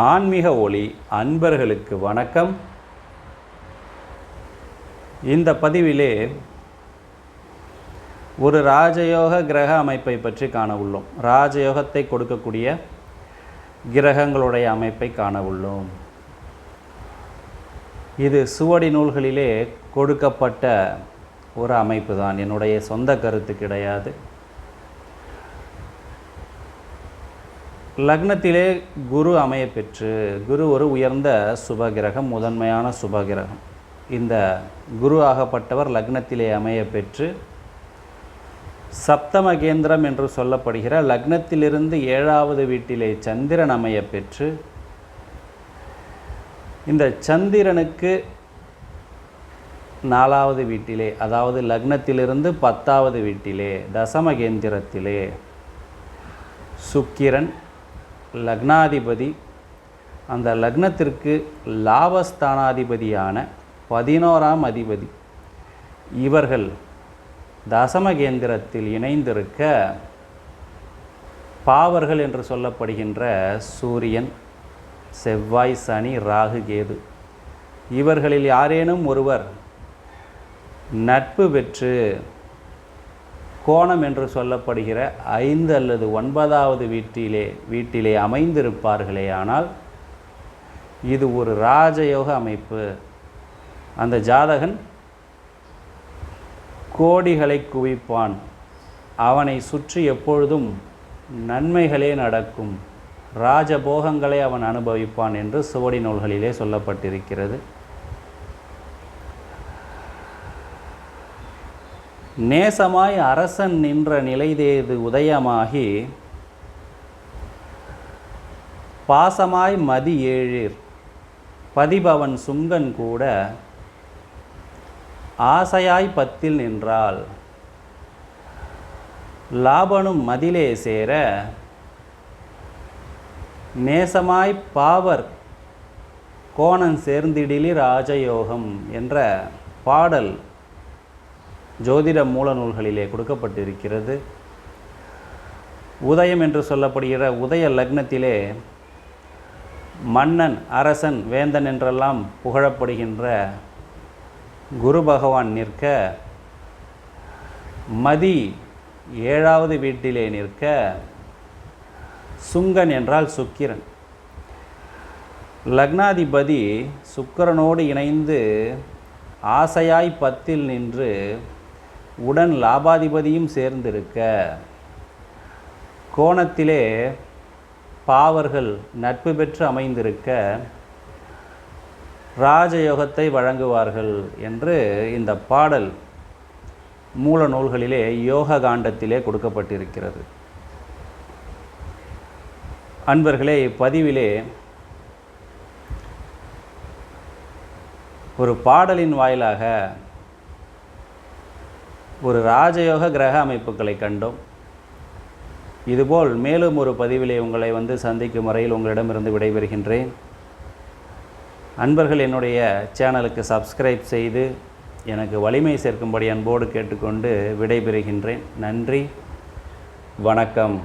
ஆன்மீக ஒளி அன்பர்களுக்கு வணக்கம். இந்த பதிவிலே ஒரு ராஜயோக கிரக அமைப்பை பற்றி காண உள்ளோம். ராஜயோகத்தை கொடுக்கக்கூடிய கிரகங்களுடைய அமைப்பை காண உள்ளோம். இது சுவடி நூல்களிலே கொடுக்கப்பட்ட ஒரு அமைப்பு தான். என்னுடைய சொந்த கருத்து கிடையாது. லக்னத்திலே குரு அமைய பெற்று குரு ஒரு உயர்ந்த சுபகிரகம் முதன்மையான சுபகிரகம். இந்த குரு ஆகப்பட்டவர் லக்னத்திலே அமைய பெற்று சப்தம கேந்திரம் என்று சொல்லப்படுகிற லக்னத்திலிருந்து ஏழாவது வீட்டிலே சந்திரன் அமைய பெற்று இந்த சந்திரனுக்கு நாலாவது வீட்டிலே அதாவது லக்னத்திலிருந்து பத்தாவது வீட்டிலே தசமகேந்திரத்திலே சுக்கிரன் லக்னாதிபதி. அந்த லக்னத்திற்கு லாபஸ்தானாதிபதியான பதினோராம் அதிபதி. இவர்கள் தசமகேந்திரத்தில் இணைந்திருக்க பாவர்கள் என்று சொல்லப்படுகின்ற சூரியன் செவ்வாய் சனி ராகு கேது. இவர்களில் யாரேனும் ஒருவர் நட்பு பெற்று கோணம் என்று சொல்லப்படுகிற ஐந்து அல்லது ஒன்பதாவது வீட்டிலே வீட்டிலே அமைந்திருப்பார்களே ஆனால் இது ஒரு ராஜயோக அமைப்பு. அந்த ஜாதகன் கோடிகளை குவிப்பான். அவனை சுற்றி எப்பொழுதும் நன்மைகளே நடக்கும். ராஜபோகங்களை அவன் அனுபவிப்பான் என்று சுவடி நூல்களிலே சொல்லப்பட்டிருக்கிறது. நேசமாய் அரசன் நின்ற நிலைதேது உதயமாகி பாசமாய் மதி ஏழிர். பதிபவன் சுங்கன் கூட ஆசையாய் பத்தில் நின்றாள். லாபனும் மதிலே சேர நேசமாய் பாவர் கோணன் சேர்ந்திடிலி ராஜயோகம் என்ற பாடல் ஜோதிட மூல நூல்களிலே கொடுக்கப்பட்டிருக்கிறது. உதயம் என்று சொல்லப்படுகிற உதய லக்னத்திலே மன்னன் அரசன் வேந்தன் என்றெல்லாம் புகழப்படுகின்ற குரு பகவான் நிற்க மதி ஏழாவது வீட்டிலே நிற்க சுங்கன் என்றால் சுக்கிரன். லக்னாதிபதி சுக்கிரனோடு இணைந்து ஆசையாய் பத்தில் நின்று உடன் லாபாதிபதியும் சேர்ந்திருக்க. கோணத்திலே பாவர்கள் நட்பு பெற்று அமைந்திருக்க. ராஜயோகத்தை வழங்குவார்கள் என்று இந்த பாடல் மூல நூல்களிலே யோக காண்டத்திலே கொடுக்கப்பட்டிருக்கிறது. அன்பர்களே இப்பதிவிலே ஒரு பாடலின் வாயிலாக ஒரு ராஜயோக கிரக அமைப்புகளை கண்டோம். இதுபோல் மேலும் ஒரு பதிவிலே உங்களை வந்து சந்திக்கும் வரையில் உங்களிடமிருந்து விடைபெறுகின்றேன். அன்பர்கள் என்னுடைய சேனலுக்கு சப்ஸ்கிரைப் செய்து எனக்கு வலிமை சேர்க்கும்படி அன்போடு கேட்டுக்கொண்டு விடைபெறுகின்றேன். நன்றி. வணக்கம்.